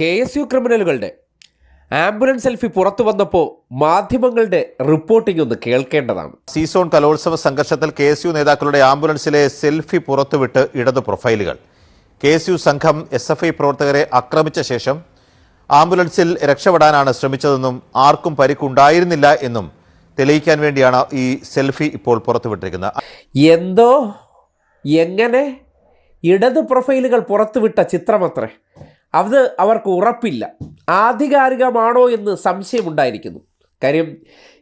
K S U ക്രിമിനലുകളുടെ ambulance selfie പുറത്തു വന്നപ്പോൾ മാധ്യമങ്ങളുടെ റിപ്പോർട്ടിംഗ് ഒന്ന് കേൾക്കേണ്ടതാണ്. സീസോൺ കലോത്സവ സംഘർഷത്തിൽ കെ എസ് യു നേതാക്കളുടെ ആംബുലൻസിലെ സെൽഫി പുറത്തുവിട്ട് ഇടത് പ്രൊഫൈലുകൾ. കെ എസ് യു സംഘം എസ് എഫ് ഐ പ്രവർത്തകരെ ആക്രമിച്ച ശേഷം ആംബുലൻസിൽ രക്ഷപ്പെടാനാണ് ശ്രമിച്ചതെന്നും ആർക്കും പരിക്കുണ്ടായിരുന്നില്ല എന്നും തെളിയിക്കാൻ വേണ്ടിയാണ് ഈ സെൽഫി ഇപ്പോൾ പുറത്തുവിട്ടിരിക്കുന്നത്. എന്തോ എങ്ങനെ ഇടത് പ്രൊഫൈലുകൾ പുറത്തുവിട്ട ചിത്രമത്രേ? അത് അവർക്ക് ഉറപ്പില്ല. ആധികാരികമാണോ എന്ന് സംശയമുണ്ടായിരിക്കുന്നു. കാര്യം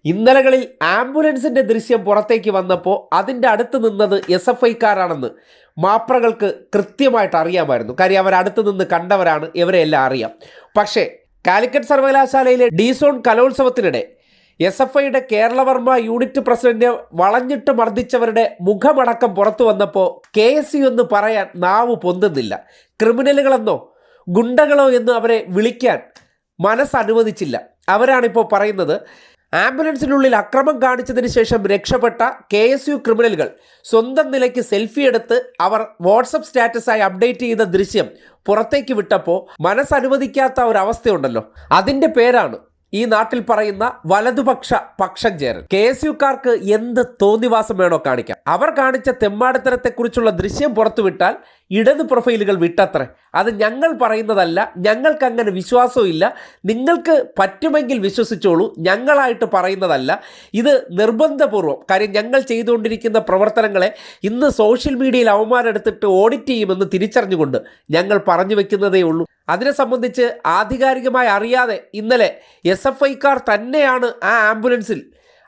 ഇന്നലകളിൽ ആംബുലൻസിന്റെ ദൃശ്യം പുറത്തേക്ക് വന്നപ്പോൾ അതിന്റെ അടുത്ത് നിന്നത് എസ് എഫ് ഐക്കാരാണെന്ന് മാപ്രകൾക്ക് കൃത്യമായിട്ട് അറിയാമായിരുന്നു. കാര്യം അവരടുത്ത് നിന്ന് കണ്ടവരാണ് ഇവരെല്ലാം അറിയാം. പക്ഷേ കാലിക്കറ്റ് സർവകലാശാലയിലെ ഡീസോൺ കലോത്സവത്തിനിടെ എസ് എഫ് ഐയുടെ കേരളവർമ്മ യൂണിറ്റ് പ്രസിഡന്റ് വളഞ്ഞിട്ട് മർദ്ദിച്ചവരുടെ മുഖമടക്കം പുറത്തു വന്നപ്പോൾ കെ എസ് യു എന്ന് പറയാൻ നാവ് പൊന്തുന്നില്ല. ക്രിമിനലുകളെന്നോ ഗുണ്ടകളോ എന്ന് അവരെ വിളിക്കാൻ മനസ്സനുവദിച്ചില്ല. അവരാണിപ്പോൾ പറയുന്നത് ആംബുലൻസിനുള്ളിൽ അക്രമം കാണിച്ചതിന് ശേഷം രക്ഷപ്പെട്ട കെ എസ് യു ക്രിമിനലുകൾ സ്വന്തം നിലയ്ക്ക് സെൽഫി എടുത്ത് അവർ വാട്സപ്പ് സ്റ്റാറ്റസായി അപ്ഡേറ്റ് ചെയ്ത ദൃശ്യം പുറത്തേക്ക് വിട്ടപ്പോൾ മനസ്സനുവദിക്കാത്ത ഒരവസ്ഥയുണ്ടല്ലോ അതിന്റെ പേരാണ് ഈ നാട്ടിൽ പറയുന്ന വലതുപക്ഷ പക്ഷം ചേരൽ. കെ എസ് യുക്കാർക്ക് എന്ത് തോന്നിവാസം വേണോ കാണിക്കാം. അവർ കാണിച്ച തെമ്മാടിത്തരത്തെക്കുറിച്ചുള്ള ദൃശ്യം പുറത്തുവിട്ടാൽ ഇടത് പ്രൊഫൈലുകൾ വിട്ടത്രേ. അത് ഞങ്ങൾ പറയുന്നതല്ല ഞങ്ങൾക്ക് അങ്ങനെ വിശ്വാസവും ഇല്ല. നിങ്ങൾക്ക് പറ്റുമെങ്കിൽ വിശ്വസിച്ചോളൂ ഞങ്ങളായിട്ട് പറയുന്നതല്ല. ഇത് നിർബന്ധപൂർവം കാര്യം ഞങ്ങൾ ചെയ്തുകൊണ്ടിരിക്കുന്ന പ്രവർത്തനങ്ങളെ ഇന്ന് സോഷ്യൽ മീഡിയയിൽ അവമാനെടുത്തിട്ട് ഓഡിറ്റ് ചെയ്യുമെന്ന് തിരിച്ചറിഞ്ഞുകൊണ്ട് ഞങ്ങൾ പറഞ്ഞു വെക്കുന്നതേ ഉള്ളൂ. അതിനെ സംബന്ധിച്ച് ആധികാരികമായി അറിയാതെ ഇന്നലെ എസ് എഫ് ഐക്കാർ തന്നെയാണ് ആ ആംബുലൻസിൽ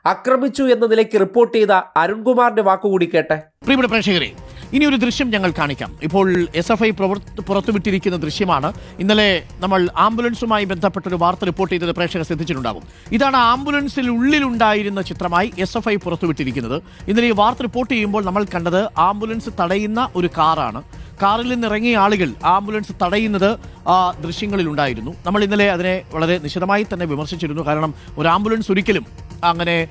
ആക്രമിച്ചു എന്ന നിലയ്ക്ക് റിപ്പോർട്ട് ചെയ്ത അരുൺകുമാറിന്റെ വാക്കുകൂടി കേട്ടെ. പ്രിയപ്പെട്ട പ്രേക്ഷകരെ ഇനി ഒരു ദൃശ്യം ഞങ്ങൾ കാണിക്കാം. ഇപ്പോൾ എസ് എഫ് ഐ പുറത്തുവിട്ടിരിക്കുന്ന ദൃശ്യമാണ്. ഇന്നലെ നമ്മൾ ആംബുലൻസുമായി ബന്ധപ്പെട്ട ഒരു വാർത്ത റിപ്പോർട്ട് ചെയ്തത് പ്രേക്ഷകർ ശ്രദ്ധിച്ചിട്ടുണ്ടാകും. ഇതാണ് ആംബുലൻസിൽ ഉള്ളിലുണ്ടായിരുന്ന ചിത്രമായി എസ് എഫ് ഐ പുറത്തുവിട്ടിരിക്കുന്നത്. ഇന്നലെ ഈ വാർത്ത റിപ്പോർട്ട് ചെയ്യുമ്പോൾ നമ്മൾ കണ്ടത് ആംബുലൻസ് തടയുന്ന ഒരു കാറാണ്. കാറിൽ നിന്ന് ഇറങ്ങിയ ആളുകൾ ആംബുലൻസ് തടയുന്നത് ആ ദൃശ്യങ്ങളിൽ ഉണ്ടായിരുന്നു. നമ്മൾ ഇന്നലെ അതിനെ വളരെ നിശിതമായി തന്നെ വിമർശിച്ചിരുന്നു. കാരണം ഒരു ആംബുലൻസ് ഒരിക്കലും അങ്ങനെ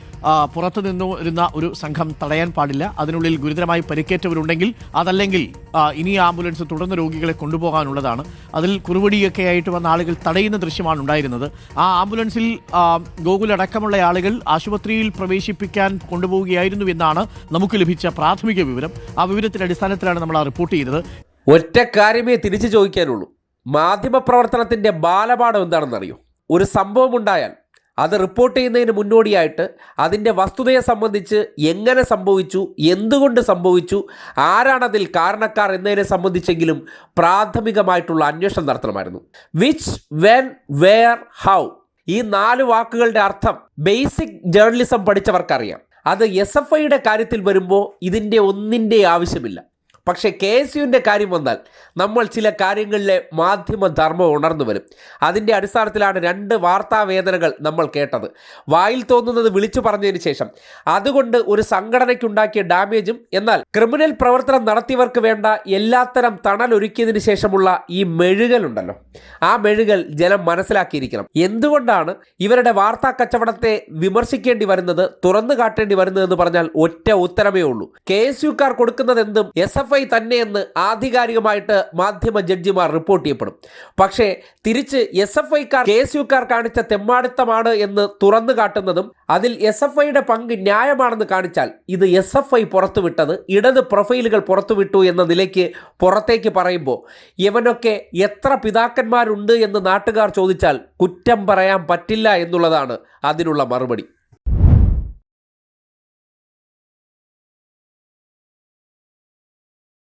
പുറത്തു നിന്നു വരുന്ന ഒരു സംഘം തടയാൻ പാടില്ല. അതിനുള്ളിൽ ഗുരുതരമായി പരിക്കേറ്റവരുണ്ടെങ്കിൽ അതല്ലെങ്കിൽ ഇനി ആംബുലൻസ് തുടർന്ന് രോഗികളെ കൊണ്ടുപോകാനുള്ളതാണ്. അതിൽ കുറുവടിയൊക്കെ ആയിട്ട് വന്ന ആളുകൾ തടയുന്ന ദൃശ്യമാണ് ഉണ്ടായിരുന്നത്. ആ ആംബുലൻസിൽ അടക്കമുള്ള ആളുകൾ ആശുപത്രിയിൽ പ്രവേശിപ്പിക്കാൻ കൊണ്ടുപോവുകയായിരുന്നു എന്നാണ് നമുക്ക് ലഭിച്ച പ്രാഥമിക വിവരം. ആ വിവരത്തിന്റെ അടിസ്ഥാനത്തിലാണ് നമ്മൾ ആ റിപ്പോർട്ട് ചെയ്തത്. ഒറ്റ കാര്യമേ തിരിച്ചു ചോദിക്കാനുള്ളൂ. മാധ്യമ പ്രവർത്തനത്തിന്റെ ബാലപാഠം എന്താണെന്നറിയോ? ഒരു സംഭവം ഉണ്ടായാൽ അത് റിപ്പോർട്ട് ചെയ്യുന്നതിന് മുന്നോടിയായിട്ട് അതിന്റെ വസ്തുതയെ സംബന്ധിച്ച് എങ്ങനെ സംഭവിച്ചു എന്തുകൊണ്ട് സംഭവിച്ചു ആരാണതിൽ കാരണക്കാർ എന്നതിനെ സംബന്ധിച്ചെങ്കിലും പ്രാഥമികമായിട്ടുള്ള അന്വേഷണം നടത്തണമായിരുന്നു. വിച്ച് വെൻ വെയർ ഹൗ ഈ നാല് വാക്കുകളുടെ അർത്ഥം ബേസിക് ജേർണലിസം പഠിച്ചവർക്കറിയാം. അത് എസ് എഫ് ഐയുടെ കാര്യത്തിൽ വരുമ്പോൾ ഇതിന്റെ ഒന്നിന്റെ ആവശ്യമില്ല. പക്ഷേ കെ എസ് യുവിന്റെ കാര്യം വന്നാൽ നമ്മൾ ചില കാര്യങ്ങളിലെ മാധ്യമധർമ്മം ഉണർന്നു വരും. അതിന്റെ അടിസ്ഥാനത്തിലാണ് രണ്ട് വാർത്താവേദനകൾ നമ്മൾ കേട്ടത്. വായിൽ തോന്നുന്നത് വിളിച്ചു പറഞ്ഞതിന് ശേഷം. അതുകൊണ്ട് ഒരു സംഘടനയ്ക്കുണ്ടാക്കിയ ഡാമേജും എന്നാൽ ക്രിമിനൽ പ്രവർത്തനം നടത്തിയവർക്ക് വേണ്ട എല്ലാത്തരം തണലൊരുക്കിയതിന് ശേഷമുള്ള ഈ മെഴുകലുണ്ടല്ലോ. ആ മെഴുകൽ ജനം മനസ്സിലാക്കിയിരിക്കണം. എന്തുകൊണ്ടാണ് ഇവരുടെ വാർത്താ കച്ചവടത്തെ വിമർശിക്കേണ്ടി വരുന്നത് തുറന്നു കാട്ടേണ്ടി വരുന്നതെന്ന് പറഞ്ഞാൽ ഒറ്റ ഉത്തരമേ ഉള്ളൂ. കെ എസ് യുക്കാർ കൊടുക്കുന്നത് എന്തും എസ് ഐ തന്നെയെന്ന് ആധികാരികമായിട്ട് മാധ്യമ ജഡ്ജിമാർ റിപ്പോർട്ട് ചെയ്യപ്പെടും. പക്ഷേ തിരിച്ച് എസ് എഫ് ഐക്കാർ കെ എസ് യുക്കാർ കാണിച്ച തെമ്മാടിത്തമാണ് എന്ന് തുറന്നു കാട്ടുന്നതും അതിൽ എസ് എഫ് ഐയുടെ പങ്ക് ന്യായമാണെന്ന് കാണിച്ചാൽ ഇത് എസ് എഫ് ഐ പുറത്തുവിട്ടത് ഇടത് പ്രൊഫൈലുകൾ പുറത്തുവിട്ടു എന്ന നിലയ്ക്ക് പുറത്തേക്ക് പറയുമ്പോൾ ഇവനൊക്കെ എത്ര പിതാക്കന്മാരുണ്ട്? എന്ന് നാട്ടുകാർ ചോദിച്ചാൽ കുറ്റം പറയാൻ പറ്റില്ല എന്നുള്ളതാണ് അതിനുള്ള മറുപടി.